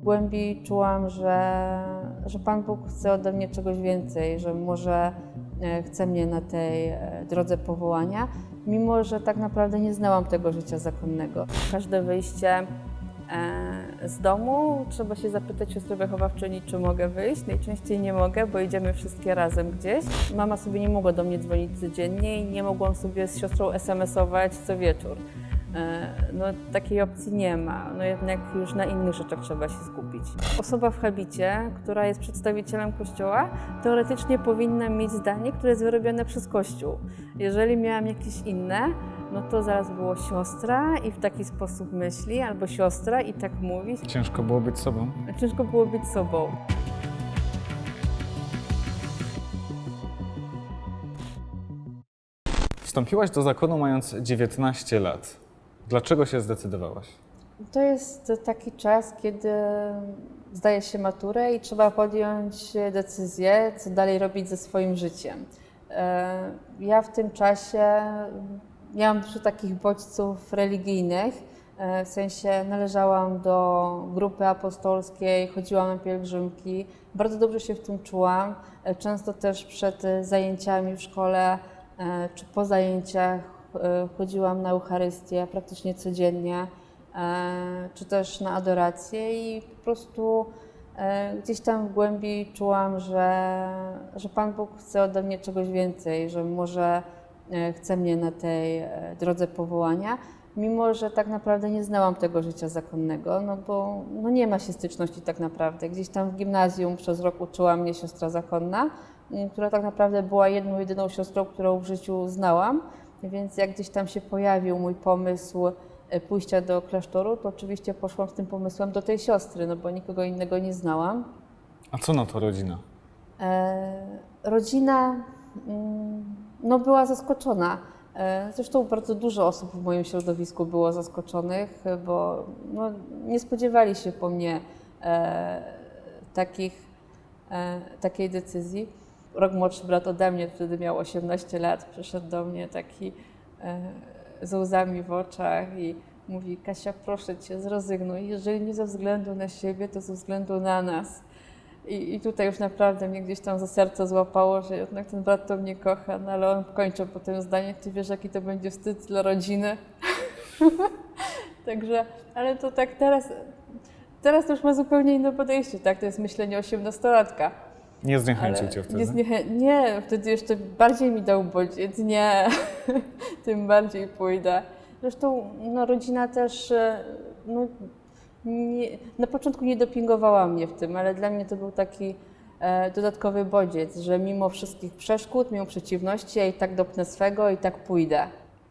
W głębi czułam, że, że Pan Bóg chce ode mnie czegoś więcej, że może e, chce mnie na tej e, drodze powołania, mimo że tak naprawdę nie znałam tego życia zakonnego. Każde wyjście z domu trzeba się zapytać siostry wychowawczyni, czy mogę wyjść. Najczęściej nie mogę, bo idziemy wszystkie razem gdzieś. Mama sobie nie mogła do mnie dzwonić codziennie i nie mogłam sobie z siostrą SMS-ować co wieczór. E, No, takiej opcji nie ma. No jednak już na innych rzeczach trzeba się skupić. Osoba w habicie, która jest przedstawicielem Kościoła, teoretycznie powinna mieć zdanie, które jest wyrobione przez Kościół. Jeżeli miałam jakieś inne, no to zaraz było siostra i w taki sposób myśli, albo siostra i tak mówi. Ciężko było być sobą. Ciężko było być sobą. Wstąpiłaś do zakonu mając 19 lat. Dlaczego się zdecydowałaś? To jest taki czas, kiedy zdaje się maturę i trzeba podjąć decyzję, co dalej robić ze swoim życiem. E, Ja w tym czasie miałam dużo takich bodźców religijnych, e, w sensie należałam do grupy apostolskiej, chodziłam na pielgrzymki, bardzo dobrze się w tym czułam. E, Często też przed zajęciami w szkole e, czy po zajęciach chodziłam na Eucharystię praktycznie codziennie, czy też na adorację i po prostu gdzieś tam w głębi czułam, że, że Pan Bóg chce ode mnie czegoś więcej, że może chce mnie na tej e, drodze powołania, mimo że tak naprawdę nie znałam tego życia zakonnego, no bo no nie ma się styczności tak naprawdę. Gdzieś tam w gimnazjum przez rok uczyła mnie siostra zakonna, która tak naprawdę była jedną, jedyną siostrą, którą w życiu znałam, więc jak gdzieś tam się pojawił mój pomysł e, pójścia do klasztoru, to oczywiście poszłam z tym pomysłem do tej siostry, no bo nikogo innego nie znałam. A co na to rodzina? E, rodzina mm, no, była zaskoczona. E, Zresztą bardzo dużo osób w moim środowisku było zaskoczonych, bo no, nie spodziewali się po mnie e, takich, e, takiej decyzji. Rok młodszy brat ode mnie, wtedy miał 18 lat, przyszedł do mnie taki e, z łzami w oczach i mówi: Kasia, proszę cię, zrezygnuj. Jeżeli nie ze względu na siebie, to ze względu na nas. I, I tutaj już naprawdę mnie gdzieś tam za serce złapało, że jednak ten brat to mnie kocha, no ale on kończy po tym zdanie, ty wiesz jaki to będzie wstyd dla rodziny. Także, ale to tak teraz, teraz to już ma zupełnie inne podejście, tak? To jest myślenie osiemnastolatka. Nie zniechęcił cię wtedy? Nie, zniechę- nie, wtedy jeszcze bardziej mi dał bodziec, nie, tym bardziej pójdę. Zresztą no, rodzina też e, no, nie, na początku nie dopingowała mnie w tym, ale dla mnie to był taki e, dodatkowy bodziec, że mimo wszystkich przeszkód, mimo przeciwności, ja i tak dopnę swego i tak pójdę.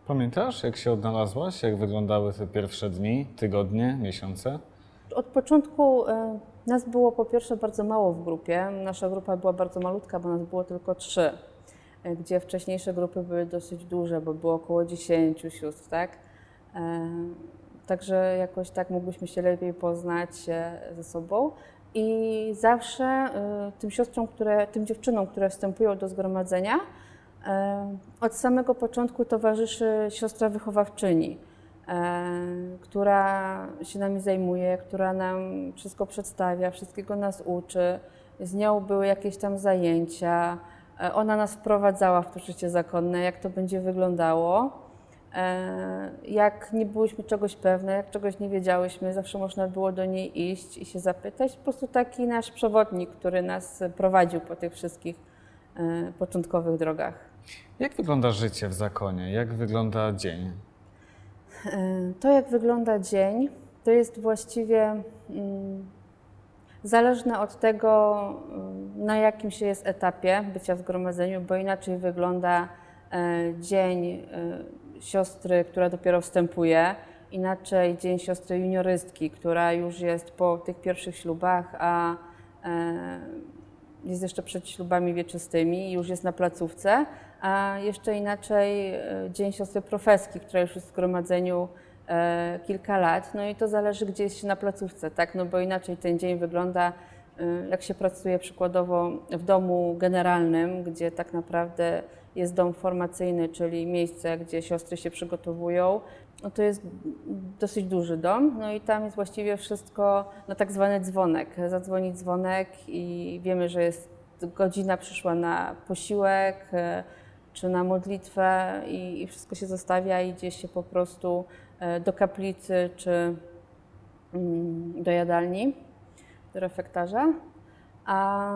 Pamiętasz, jak się odnalazłaś? Jak wyglądały te pierwsze dni, tygodnie, miesiące? Od początku e, nas było po pierwsze bardzo mało w grupie. Nasza grupa była bardzo malutka, bo nas było tylko trzy, e, gdzie wcześniejsze grupy były dosyć duże, bo było około 10 sióstr, tak? E, Także jakoś tak mogłyśmy się lepiej poznać e, ze sobą. I zawsze e, tym siostrom, które, tym dziewczynom, które wstępują do zgromadzenia, e, od samego początku towarzyszy siostra wychowawczyni która się nami zajmuje, która nam wszystko przedstawia, wszystkiego nas uczy. Z nią były jakieś tam zajęcia. Ona nas wprowadzała w to życie zakonne, jak to będzie wyglądało. E, Jak nie byłyśmy czegoś pewne, jak czegoś nie wiedziałyśmy, zawsze można było do niej iść i się zapytać. Po prostu taki nasz przewodnik, który nas prowadził po tych wszystkich e, początkowych drogach. Jak wygląda życie w zakonie? Jak wygląda dzień? E, To, jak wygląda dzień, to jest właściwie mm, zależne od tego, mm, na jakim się jest etapie bycia w zgromadzeniu, bo inaczej wygląda dzień siostry, która dopiero wstępuje, inaczej dzień siostry juniorystki, która już jest po tych pierwszych ślubach, a e, jest jeszcze przed ślubami wieczystymi i już jest na placówce, a jeszcze inaczej e, dzień siostry profeski, która już jest w zgromadzeniu e, kilka lat. No i to zależy gdzieś na placówce, tak? No bo inaczej ten dzień wygląda, jak się pracuje przykładowo w domu generalnym, gdzie tak naprawdę jest dom formacyjny, czyli miejsce, gdzie siostry się przygotowują. No to jest dosyć duży dom, no i tam jest właściwie wszystko na tak zwany dzwonek. Zadzwoni dzwonek i wiemy, że jest godzina przyszła na posiłek e, czy na modlitwę i, i wszystko się zostawia i idzie się po prostu e, do kaplicy czy mm, do jadalni, do refektarza. A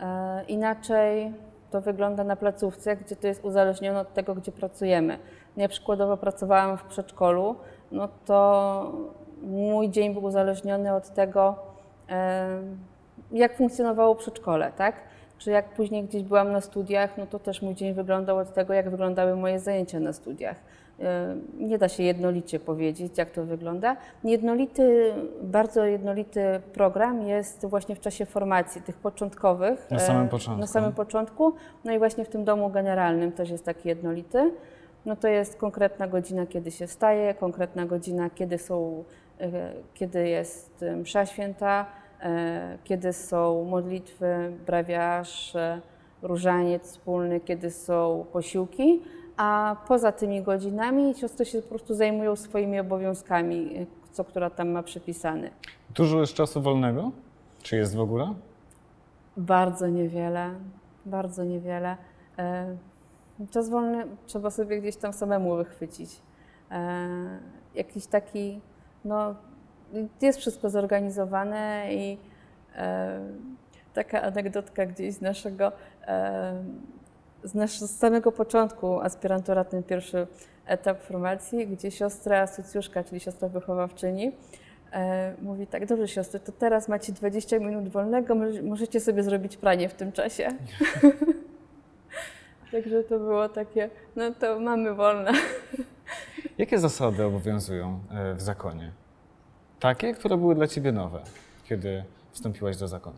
e, inaczej to wygląda na placówce, gdzie to jest uzależnione od tego, gdzie pracujemy. Ja przykładowo pracowałam w przedszkolu, no to mój dzień był uzależniony od tego, jak funkcjonowało przedszkole, tak? Czy jak później gdzieś byłam na studiach, no to też mój dzień wyglądał od tego, jak wyglądały moje zajęcia na studiach. E, Nie da się jednolicie powiedzieć, jak to wygląda. Jednolity, bardzo jednolity program jest właśnie w czasie formacji tych początkowych. Na samym e, początku. Na samym początku. No i właśnie w tym domu generalnym też jest taki jednolity. No to jest konkretna godzina, kiedy się wstaje, konkretna godzina, kiedy są, e, kiedy jest e, msza święta, kiedy są modlitwy, brawiarz, e, różaniec wspólny, kiedy są posiłki, a poza tymi godzinami siostry się po prostu zajmują swoimi obowiązkami, e, co która tam ma przypisany. Dużo jest czasu wolnego? Czy jest w ogóle? Bardzo niewiele, bardzo niewiele. E, Czas wolny trzeba sobie gdzieś tam samemu wychwycić. E, Jakiś taki, no, jest wszystko zorganizowane i e, taka anegdotka gdzieś z naszego, z, nasz, z samego początku aspirantura, ten pierwszy etap formacji, gdzie siostra socjuszka, czyli siostra wychowawczyni, E, mówi tak, dobrze siostry, to teraz macie 20 minut wolnego, może- możecie sobie zrobić pranie w tym czasie. Także to było takie, no to mamy wolne. Jakie zasady obowiązują e, w zakonie? Takie, które były dla ciebie nowe, kiedy wstąpiłaś do zakonu.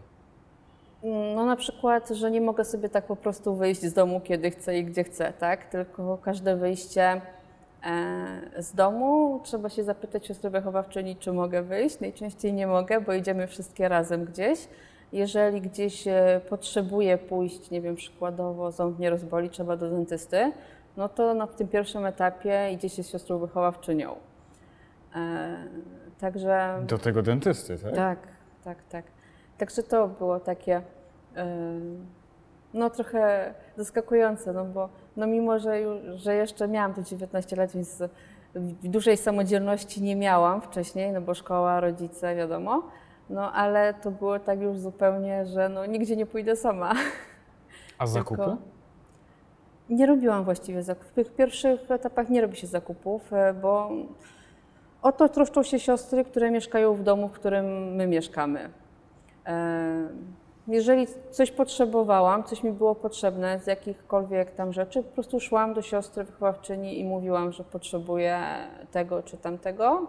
No na przykład, że nie mogę sobie tak po prostu wyjść z domu, kiedy chcę i gdzie chcę, tak? Tylko każde wyjście e, z domu trzeba się zapytać siostry wychowawczyni, czy mogę wyjść. Najczęściej nie mogę, bo idziemy wszystkie razem gdzieś. Jeżeli gdzieś e, potrzebuję pójść, nie wiem, przykładowo ząb mnie rozboli, trzeba do dentysty, no to na tym pierwszym etapie idzie się z siostrą wychowawczynią. E, także Do tego dentysty, tak? tak, tak, tak. Także to było takie no trochę zaskakujące, no bo no mimo, że, już, że jeszcze miałam te 19 lat, więc w dużej samodzielności nie miałam wcześniej, no bo szkoła, rodzice, wiadomo, no ale to było tak już zupełnie, że no nigdzie nie pójdę sama. A zakupy? Tylko- Nie robiłam właściwie zakupów. W tych pierwszych etapach nie robi się zakupów, e, bo o to troszczą się siostry, które mieszkają w domu, w którym my mieszkamy. Jeżeli coś potrzebowałam, coś mi było potrzebne z jakichkolwiek tam rzeczy, po prostu szłam do siostry wychowawczyni i mówiłam, że potrzebuję tego czy tamtego.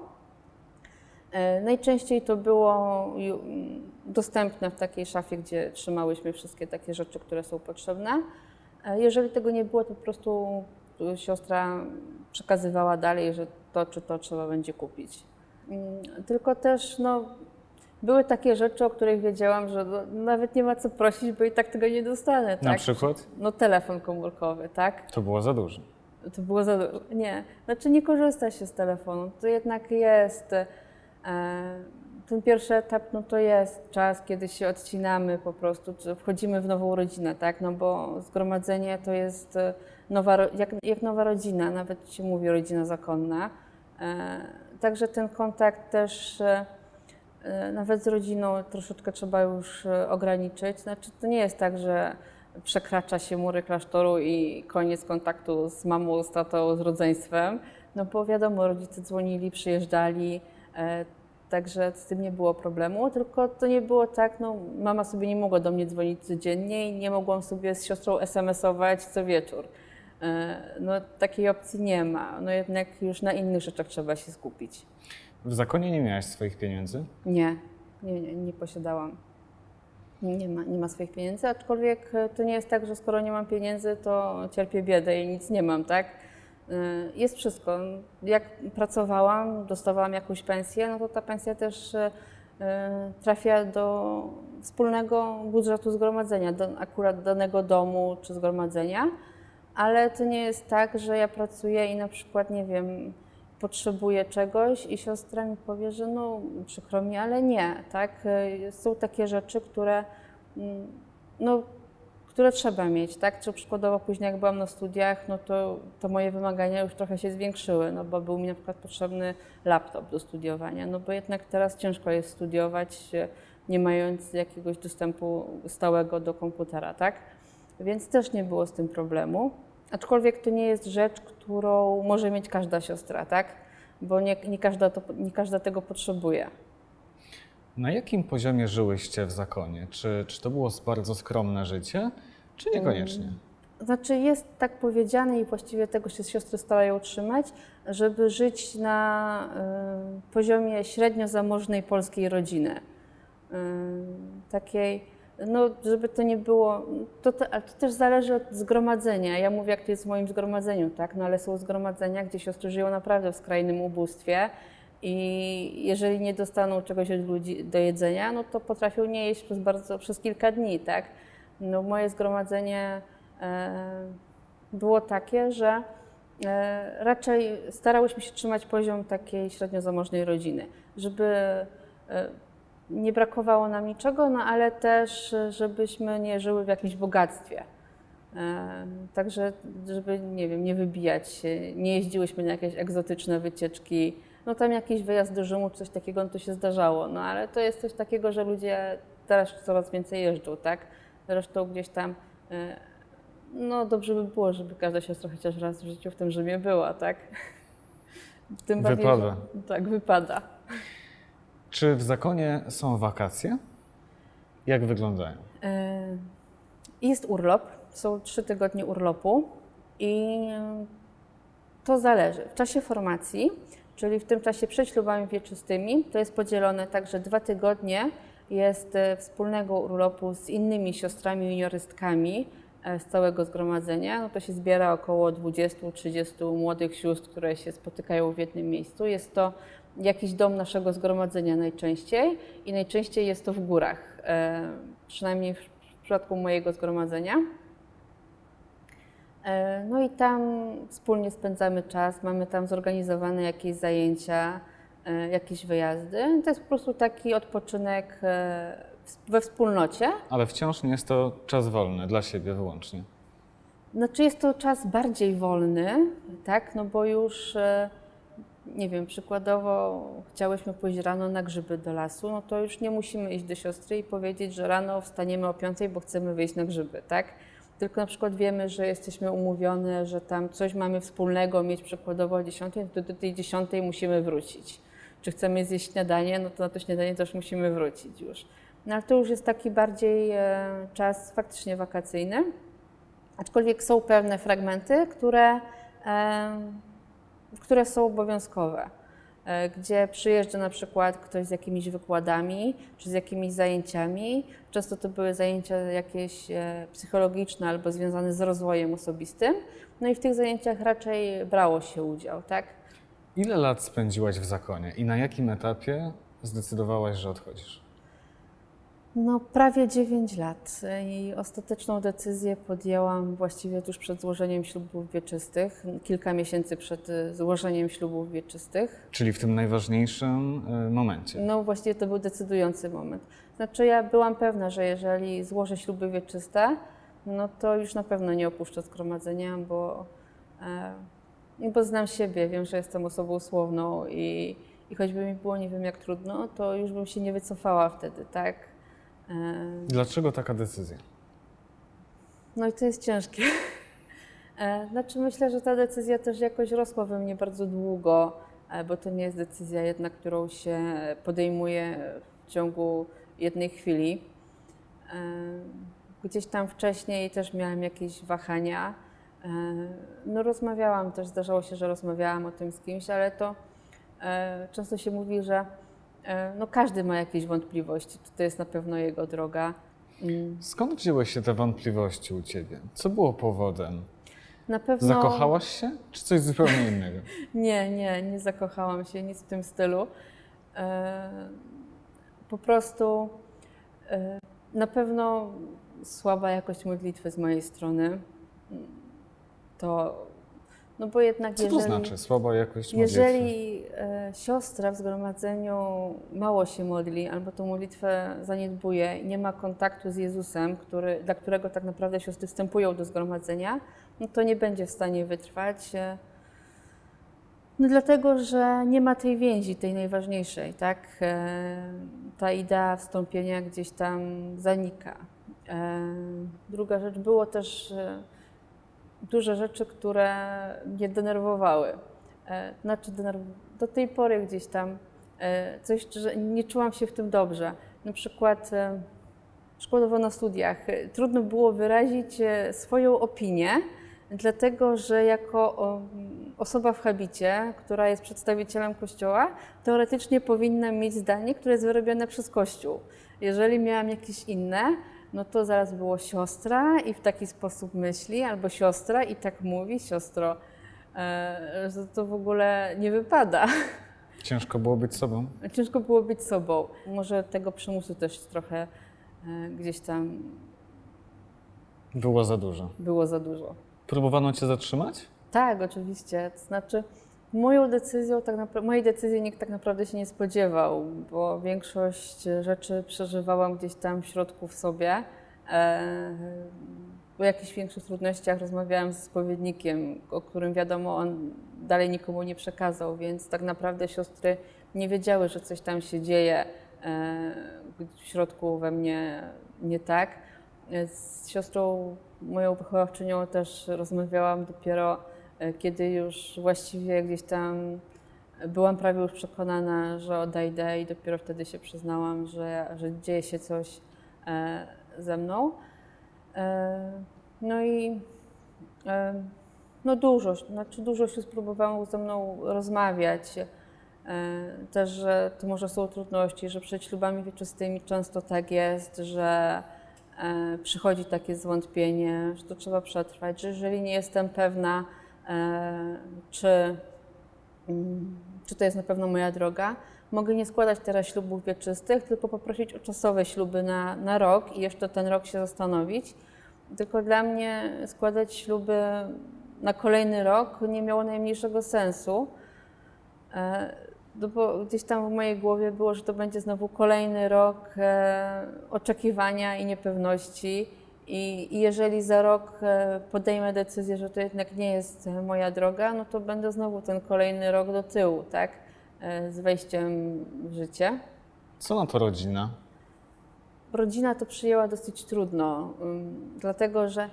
E, Najczęściej to było ju- m, dostępne w takiej szafie, gdzie trzymałyśmy wszystkie takie rzeczy, które są potrzebne. E, Jeżeli tego nie było, to po prostu siostra przekazywała dalej, że to czy to trzeba będzie kupić. Mm, Tylko też no, były takie rzeczy, o których wiedziałam, że no, nawet nie ma co prosić, bo i tak tego nie dostanę. Na tak? przykład? No telefon komórkowy, tak? To było za dużo. To było za dużo. Nie, znaczy nie korzysta się z telefonu. To jednak jest. E, ten pierwszy etap, no to jest czas, kiedy się odcinamy po prostu, czy wchodzimy w nową rodzinę, tak? No bo zgromadzenie to jest e, nowa, jak, jak nowa rodzina, nawet się mówi rodzina zakonna. E, także ten kontakt też e, nawet z rodziną troszeczkę trzeba już e, ograniczyć. Znaczy to nie jest tak, że przekracza się mury klasztoru i koniec kontaktu z mamą, z tatą, z rodzeństwem. No bo wiadomo, rodzice dzwonili, przyjeżdżali, e, także z tym nie było problemu, tylko to nie było tak, no mama sobie nie mogła do mnie dzwonić codziennie i nie mogłam sobie z siostrą SMS-ować co wieczór. E, No takiej opcji nie ma, no jednak już na innych rzeczach trzeba się skupić. W zakonie nie miałaś swoich pieniędzy? Nie, nie, nie, nie posiadałam. Nie ma, nie ma swoich pieniędzy, aczkolwiek e, to nie jest tak, że skoro nie mam pieniędzy, to cierpię biedę i nic nie mam, tak? E, Jest wszystko. Jak pracowałam, dostawałam jakąś pensję, no to ta pensja też e, trafia do wspólnego budżetu zgromadzenia, do akurat danego domu czy zgromadzenia. ale to nie jest tak, że ja pracuję i na przykład, nie wiem, potrzebuję czegoś i siostra mi powie, że no przykro mi, ale nie, tak? Y, Są takie rzeczy, które, mm, no, które trzeba mieć, tak? Czy przykładowo później jak byłam na studiach, no to, to moje wymagania już trochę się zwiększyły, no bo był mi na przykład potrzebny laptop do studiowania, no bo jednak teraz ciężko jest studiować, nie mając jakiegoś dostępu stałego do komputera, tak? Więc też nie było z tym problemu. Aczkolwiek to nie jest rzecz, którą może mieć każda siostra, tak? Bo nie, nie, każda, to, nie każda tego potrzebuje. Na jakim poziomie żyłyście w zakonie? Czy, czy to było bardzo skromne życie, czy niekoniecznie? Znaczy jest tak powiedziane i właściwie tego się siostry starają utrzymać, żeby żyć na y, poziomie średnio zamożnej polskiej rodziny. Y, takiej, no żeby to nie było, to, ale to też zależy od zgromadzenia. Ja mówię, jak to jest w moim zgromadzeniu, tak? No ale są zgromadzenia, gdzie siostry żyją naprawdę w skrajnym ubóstwie i jeżeli nie dostaną czegoś od ludzi do jedzenia, no to potrafią nie jeść przez bardzo, przez kilka dni, tak? No moje zgromadzenie e, było takie, że e, raczej starałyśmy się trzymać poziom takiej średnio zamożnej rodziny, żeby e, nie brakowało nam niczego, no ale też, żebyśmy nie żyły w jakimś bogactwie. E, Także, żeby, nie wiem, nie wybijać się, nie jeździłyśmy na jakieś egzotyczne wycieczki. No tam jakiś wyjazd do Rzymu, coś takiego, no to się zdarzało. No ale to jest coś takiego, że ludzie teraz coraz więcej jeżdżą, tak? Zresztą gdzieś tam, e, no dobrze by było, żeby każda siostra chociaż raz w życiu w tym Rzymie była, tak? Tym bardziej, Wypada. Że, tak, wypada. Czy w zakonie są wakacje? Jak wyglądają? E, Jest urlop, są trzy tygodnie urlopu i to zależy. W czasie formacji, czyli w tym czasie przed ślubami wieczystymi, to jest podzielone tak, że dwa tygodnie jest e, wspólnego urlopu z innymi siostrami juniorystkami e, z całego zgromadzenia. No to się zbiera około 20-30 młodych sióstr, które się spotykają w jednym miejscu. Jest to jakiś dom naszego zgromadzenia najczęściej i najczęściej jest to w górach, e, przynajmniej w przypadku mojego zgromadzenia. E, No i tam wspólnie spędzamy czas, mamy tam zorganizowane jakieś zajęcia, e, jakieś wyjazdy. To jest po prostu taki odpoczynek we wspólnocie. Ale wciąż nie jest to czas wolny dla siebie wyłącznie. Znaczy jest to czas bardziej wolny, tak, no bo już, nie wiem, przykładowo chciałyśmy pójść rano na grzyby do lasu, no to już nie musimy iść do siostry i powiedzieć, że rano wstaniemy o 5, bo chcemy wyjść na grzyby, tak? Tylko na przykład wiemy, że jesteśmy umówione, że tam coś mamy wspólnego mieć przykładowo o 10, to do tej 10 musimy wrócić. Czy chcemy zjeść śniadanie, no to na to śniadanie też musimy wrócić już. No ale to już jest taki bardziej e, czas faktycznie wakacyjny. Aczkolwiek są pewne fragmenty, które, em, które są obowiązkowe, e, gdzie przyjeżdża na przykład ktoś z jakimiś wykładami czy z jakimiś zajęciami. Często to były zajęcia jakieś e, psychologiczne albo związane z rozwojem osobistym. No i w tych zajęciach raczej brało się udział, tak? Ile lat spędziłaś w zakonie i na jakim etapie zdecydowałaś, że odchodzisz? No, prawie 9 lat i ostateczną decyzję podjęłam właściwie tuż przed złożeniem ślubów wieczystych, kilka miesięcy przed y, złożeniem ślubów wieczystych. Czyli w tym najważniejszym y, momencie. No, właściwie to był decydujący moment. Znaczy, ja byłam pewna, że jeżeli złożę śluby wieczyste, no to już na pewno nie opuszczę zgromadzenia, bo, e, bo znam siebie, wiem, że jestem osobą słowną i, i choćby mi było nie wiem jak trudno, to już bym się nie wycofała wtedy, tak? E, Dlaczego taka decyzja? No i to jest ciężkie. E, Znaczy myślę, że ta decyzja też jakoś rosła we mnie bardzo długo, e, bo to nie jest decyzja jedna, którą się podejmuje w ciągu jednej chwili. E, Gdzieś tam wcześniej też miałam jakieś wahania. No rozmawiałam też, zdarzało się, że rozmawiałam o tym z kimś, ale to często się mówi, że no każdy ma jakieś wątpliwości, to jest na pewno jego droga. Mm. Skąd wzięły się te wątpliwości u ciebie? Co było powodem? Na pewno. Zakochałaś się, czy coś zupełnie innego? Nie, nie, nie zakochałam się, nic w tym stylu. E, Po prostu e, na pewno słaba jakość modlitwy z mojej strony. to, no bo jednak Co jeżeli... to znaczy? Słaba jakość modlitwy? Jeżeli e, siostra w zgromadzeniu mało się modli, albo tą modlitwę zaniedbuje i nie ma kontaktu z Jezusem, który, dla którego tak naprawdę siostry wstępują do zgromadzenia, no to nie będzie w stanie wytrwać. e, No dlatego, że nie ma tej więzi, tej najważniejszej, tak? E, Ta idea wstąpienia gdzieś tam zanika. E, Druga rzecz, było też e, dużo rzeczy, które mnie denerwowały. E, Znaczy, do tej pory gdzieś tam e, coś, że nie czułam się w tym dobrze. Na przykład, e, przykładowo na studiach, e, trudno było wyrazić e, swoją opinię, dlatego że jako osoba w habicie, która jest przedstawicielem Kościoła, teoretycznie powinna mieć zdanie, które jest wyrobione przez Kościół. Jeżeli miałam jakieś inne, no to zaraz było siostra i w taki sposób myśli, albo siostra i tak mówi, siostro, e, że to w ogóle nie wypada. Ciężko było być sobą? Ciężko było być sobą. Może tego przymusu też trochę e, gdzieś tam Było za dużo. było za dużo. Próbowano cię zatrzymać? Tak, oczywiście. To znaczy, moją decyzją, tak napra- mojej decyzji nikt tak naprawdę się nie spodziewał, bo większość rzeczy przeżywałam gdzieś tam w środku w sobie. E, o jakichś większych trudnościach rozmawiałam ze spowiednikiem, o którym wiadomo, on dalej nikomu nie przekazał, więc tak naprawdę siostry nie wiedziały, że coś tam się dzieje e, w środku we mnie nie tak. Z siostrą, moją wychowawczynią też rozmawiałam dopiero, e, kiedy już właściwie gdzieś tam byłam prawie już przekonana, że odejdę i dopiero wtedy się przyznałam, że, że dzieje się coś e, ze mną. E, no i e, no dużo, znaczy dużo się spróbowało ze mną rozmawiać. E, Też, że to może są trudności, że przed ślubami wieczystymi często tak jest, że e, przychodzi takie zwątpienie, że to trzeba przetrwać, że jeżeli nie jestem pewna, e, czy, mm, czy to jest na pewno moja droga, mogę nie składać teraz ślubów wieczystych, tylko poprosić o czasowe śluby na, na rok i jeszcze ten rok się zastanowić. Tylko dla mnie składać śluby na kolejny rok nie miało najmniejszego sensu. E, No bo gdzieś tam w mojej głowie było, że to będzie znowu kolejny rok e, oczekiwania i niepewności. I, I jeżeli za rok e, podejmę decyzję, że to jednak nie jest moja droga, no to będę znowu ten kolejny rok do tyłu, tak? E, z wejściem w życie. Co na to rodzina? Rodzina to przyjęła dosyć trudno, ym, dlatego że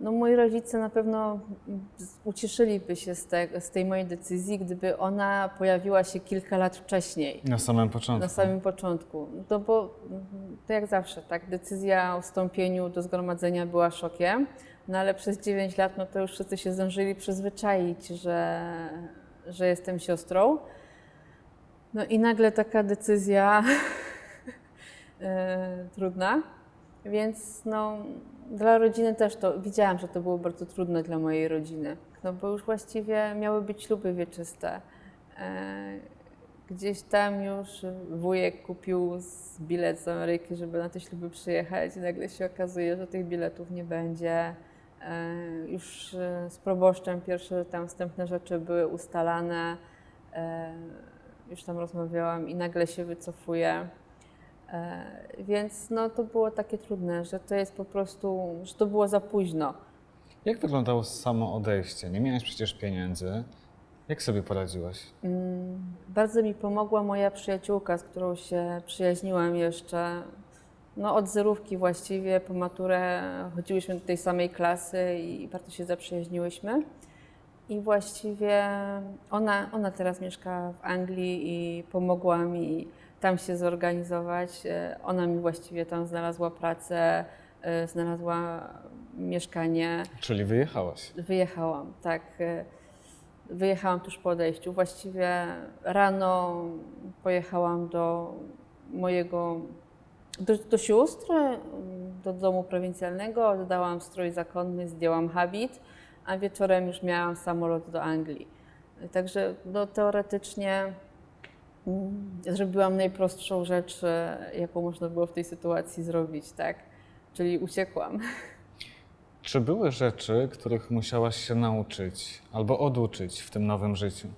no, moi rodzice na pewno ucieszyliby się z, te, z tej mojej decyzji, gdyby ona pojawiła się kilka lat wcześniej, Na samym początku. na samym początku. No bo mm, to jak zawsze, tak, decyzja o wstąpieniu do zgromadzenia była szokiem, no ale przez 9 lat no to już wszyscy się zdążyli przyzwyczaić, że, że jestem siostrą. No i nagle taka decyzja e, trudna. Więc no, dla rodziny też to widziałam, że to było bardzo trudne dla mojej rodziny. No bo już właściwie miały być śluby wieczyste. E, gdzieś tam już wujek kupił bilet z Ameryki, żeby na te śluby przyjechać i nagle się okazuje, że tych biletów nie będzie. E, już e, z proboszczem pierwsze tam wstępne rzeczy były ustalane. Już tam rozmawiałam i nagle się wycofuje. E, Więc no, to było takie trudne, że to jest po prostu, że to było za późno. Jak wyglądało samo odejście? Nie miałeś przecież pieniędzy. Jak sobie poradziłaś? Mm, Bardzo mi pomogła moja przyjaciółka, z którą się przyjaźniłam jeszcze no, od zerówki właściwie. Po maturę chodziłyśmy do tej samej klasy i bardzo się zaprzyjaźniłyśmy. I właściwie ona, ona teraz mieszka w Anglii i pomogła mi tam się zorganizować. E, Ona mi właściwie tam znalazła pracę, e, znalazła mieszkanie. Czyli wyjechałaś. Wyjechałam, tak. e, Wyjechałam tuż po odejściu. Właściwie rano pojechałam do mojego, do, do sióstr, do domu prowincjalnego, oddałam strój zakonny, zdjęłam habit, a wieczorem już miałam samolot do Anglii. Także no, teoretycznie zrobiłam najprostszą rzecz, e, jaką można było w tej sytuacji zrobić, tak? Czyli uciekłam. Czy były rzeczy, których musiałaś się nauczyć albo oduczyć w tym nowym życiu?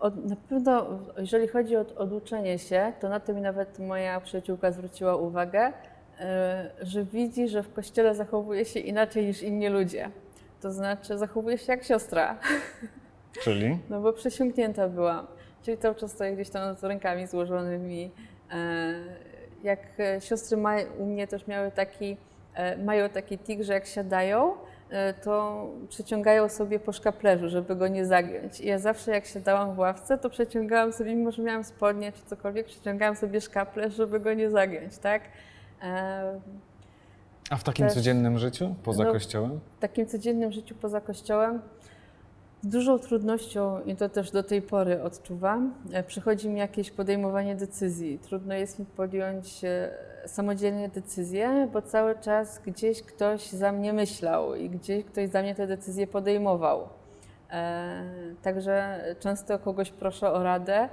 Od, na pewno, jeżeli chodzi o oduczenie się, to na to mi nawet moja przyjaciółka zwróciła uwagę, e, że widzi, że w kościele zachowuje się inaczej niż inni ludzie. To znaczy, zachowuje się jak siostra, Czyli? no bo przesiąknięta byłam. Czyli cały czas stoję gdzieś tam z rękami złożonymi. E, Jak e, siostry ma, u mnie też miały taki, e, mają taki tik, że jak siadają, to przeciągają sobie po szkaplerzu, żeby go nie zagiąć. I ja zawsze jak siadałam w ławce, to przeciągałam sobie, mimo że miałam spodnie czy cokolwiek, przeciągałam sobie szkaplerz, żeby go nie zagiąć, tak? A w takim Też- codziennym życiu, poza No, kościołem? w takim codziennym życiu poza kościołem z dużą trudnością, i to też do tej pory odczuwam, e, przychodzi mi jakieś podejmowanie decyzji. Trudno jest mi podjąć e, samodzielnie decyzję, bo cały czas gdzieś ktoś za mnie myślał i gdzieś ktoś za mnie te decyzje podejmował. E, Także często kogoś proszę o radę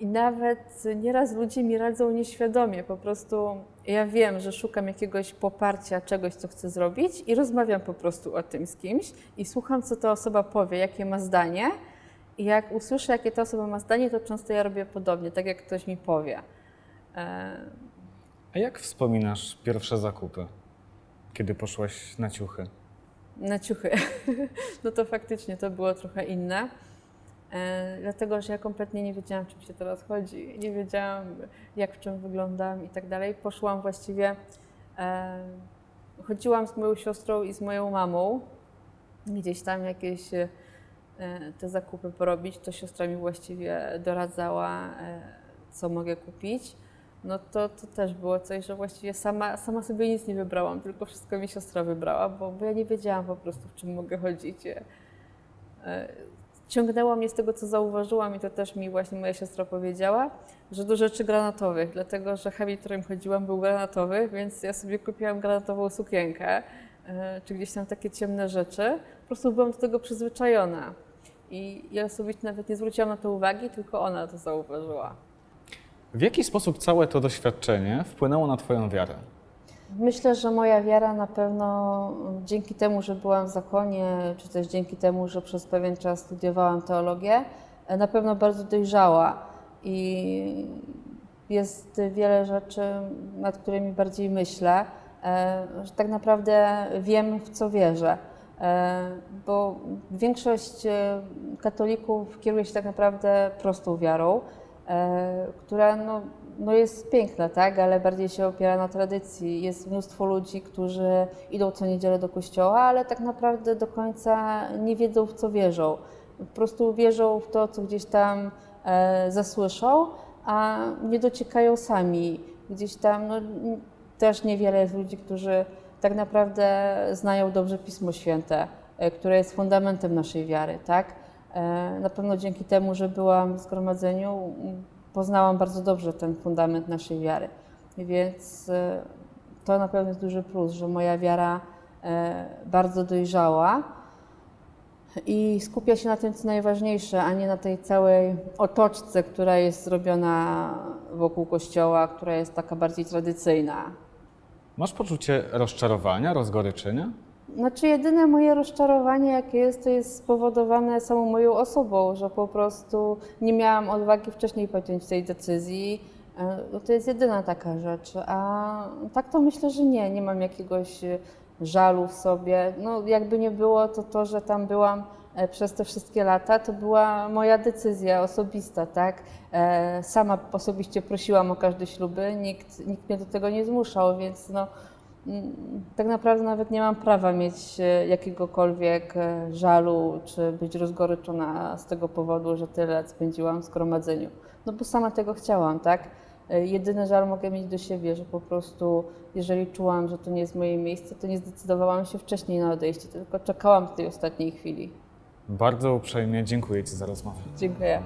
i nawet nieraz ludzie mi radzą nieświadomie. Po prostu ja wiem, że szukam jakiegoś poparcia, czegoś, co chcę zrobić i rozmawiam po prostu o tym z kimś i słucham, co ta osoba powie, jakie ma zdanie. I jak usłyszę, jakie ta osoba ma zdanie, to często ja robię podobnie, tak jak ktoś mi powie. E, A jak wspominasz pierwsze zakupy, kiedy poszłaś na ciuchy? na ciuchy. No to faktycznie to było trochę inne. E, dlatego, że ja kompletnie nie wiedziałam, czym się teraz chodzi. Nie wiedziałam, jak w czym wyglądam i tak dalej. Poszłam właściwie, e, chodziłam z moją siostrą i z moją mamą gdzieś tam jakieś e, te zakupy porobić. To siostra mi właściwie doradzała, co mogę kupić. No to, to też było coś, że właściwie sama, sama sobie nic nie wybrałam, tylko wszystko mi siostra wybrała, bo, bo ja nie wiedziałam po prostu, w czym mogę chodzić. Ciągnęło mnie z tego, co zauważyłam i to też mi właśnie moja siostra powiedziała, że do rzeczy granatowych, dlatego że habit, którym chodziłam, był granatowy, więc ja sobie kupiłam granatową sukienkę, e, czy gdzieś tam takie ciemne rzeczy. Po prostu byłam do tego przyzwyczajona. I ja osobiście nawet nie zwróciłam na to uwagi, tylko ona to zauważyła. W jaki sposób całe to doświadczenie wpłynęło na Twoją wiarę? Myślę, że moja wiara na pewno dzięki temu, że byłam w zakonie, czy też dzięki temu, że przez pewien czas studiowałam teologię, na pewno bardzo dojrzała i jest wiele rzeczy, nad którymi bardziej myślę, e, że tak naprawdę wiem, w co wierzę. E, Bo większość e, katolików kieruje się tak naprawdę prostą wiarą, która no, no jest piękna, tak, ale bardziej się opiera na tradycji. Jest mnóstwo ludzi, którzy idą co niedzielę do kościoła, ale tak naprawdę do końca nie wiedzą, w co wierzą. Po prostu wierzą w to, co gdzieś tam e, zasłyszą, a nie dociekają sami. Gdzieś tam no, też niewiele jest ludzi, którzy tak naprawdę znają dobrze Pismo Święte, e, które jest fundamentem naszej wiary, tak? E, Na pewno dzięki temu, że byłam w zgromadzeniu, poznałam bardzo dobrze ten fundament naszej wiary. Więc e, to na pewno jest duży plus, że moja wiara e, bardzo dojrzała i skupia się na tym, co najważniejsze, a nie na tej całej otoczce, która jest zrobiona wokół kościoła, która jest taka bardziej tradycyjna. Masz poczucie rozczarowania, rozgoryczenia? Znaczy, jedyne moje rozczarowanie, jakie jest, to jest spowodowane samą moją osobą, że po prostu nie miałam odwagi wcześniej podjąć tej decyzji. E, No to jest jedyna taka rzecz. A tak to myślę, że nie. Nie mam jakiegoś e, żalu w sobie. No, jakby nie było, to to, że tam byłam e, przez te wszystkie lata, to była moja decyzja osobista, tak? Sama osobiście prosiłam o każde śluby, nikt, nikt mnie do tego nie zmuszał, więc no, tak naprawdę nawet nie mam prawa mieć e, jakiegokolwiek e, żalu czy być rozgoryczona z tego powodu, że tyle lat spędziłam w zgromadzeniu. No bo sama tego chciałam, tak? E, Jedyny żal mogę mieć do siebie, że po prostu jeżeli czułam, że to nie jest moje miejsce, to nie zdecydowałam się wcześniej na odejście, tylko czekałam w tej ostatniej chwili. Bardzo uprzejmie dziękuję Ci za rozmowę. Dziękuję.